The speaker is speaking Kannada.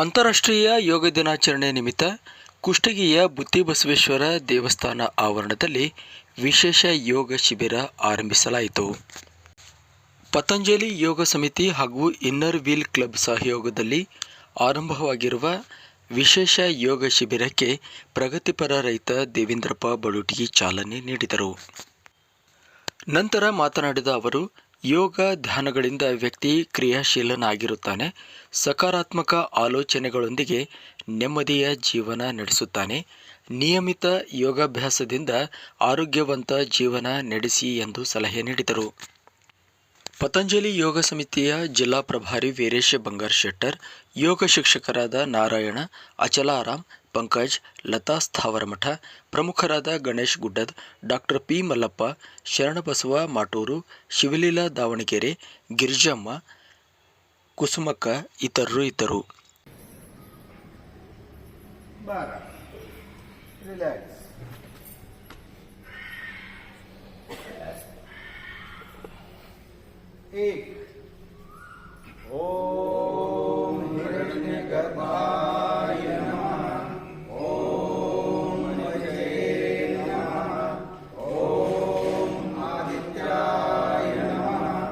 ಅಂತಾರಾಷ್ಟ್ರೀಯ ಯೋಗ ದಿನಾಚರಣೆ ನಿಮಿತ್ತ ಕುಷ್ಟಗಿಯ ಬುತ್ತಿಬಸವೇಶ್ವರ ದೇವಸ್ಥಾನ ಆವರಣದಲ್ಲಿ ವಿಶೇಷ ಯೋಗ ಶಿಬಿರ ಆರಂಭಿಸಲಾಯಿತು. ಪತಂಜಲಿ ಯೋಗ ಸಮಿತಿ ಹಾಗೂ ಇನ್ನರ್ ವೀಲ್ ಕ್ಲಬ್ ಸಹಯೋಗದಲ್ಲಿ ಆರಂಭವಾಗಿರುವ ವಿಶೇಷ ಯೋಗ ಶಿಬಿರಕ್ಕೆ ಪ್ರಗತಿಪರ ರೈತ ದೇವೇಂದ್ರಪ್ಪ ಬಳುಟಿಗಿ ಚಾಲನೆ ನೀಡಿದರು. ನಂತರ ಮಾತನಾಡಿದ ಅವರು ಯೋಗ ಧ್ಯಾನಗಳಿಂದ ವ್ಯಕ್ತಿ ಕ್ರಿಯಾಶೀಲನಾಗಿರುತ್ತಾನೆ. ಸಕಾರಾತ್ಮಕ ಆಲೋಚನೆಗಳೊಂದಿಗೆ ನೆಮ್ಮದಿಯ ಜೀವನ ನಡೆಸುತ್ತಾನೆ. ನಿಯಮಿತ ಯೋಗಾಭ್ಯಾಸದಿಂದ ಆರೋಗ್ಯವಂತ ಜೀವನ ನಡೆಸಿ ಎಂದು ಸಲಹೆ ನೀಡಿದರು. ಪತಂಜಲಿ ಯೋಗ ಸಮಿತಿಯ ಜಿಲ್ಲಾ ಪ್ರಭಾರಿ ವೀರೇಶ ಬಂಗಾರ್ ಶೆಟ್ಟರ್, ಯೋಗ ಶಿಕ್ಷಕರಾದ ನಾರಾಯಣ, ಅಚಲಾರಾಮ್ ಪಂಕಜ್, ಲತಾ ಸ್ಥಾವರಮಠ, ಪ್ರಮುಖರಾದ ಗಣೇಶ್ ಗುಡ್ಡದ್, ಡಾಕ್ಟರ್ ಪಿ ಮಲ್ಲಪ್ಪ ಶರಣಬಸವ ಮಾಟೂರು, ಶಿವಲೀಲಾ ದಾವಣಗೆರೆ, ಗಿರಿಜಮ್ಮ, ಕುಸುಮಕ್ಕ ಇತರರು ಇದ್ದರು. ಓ ओम हिरण्य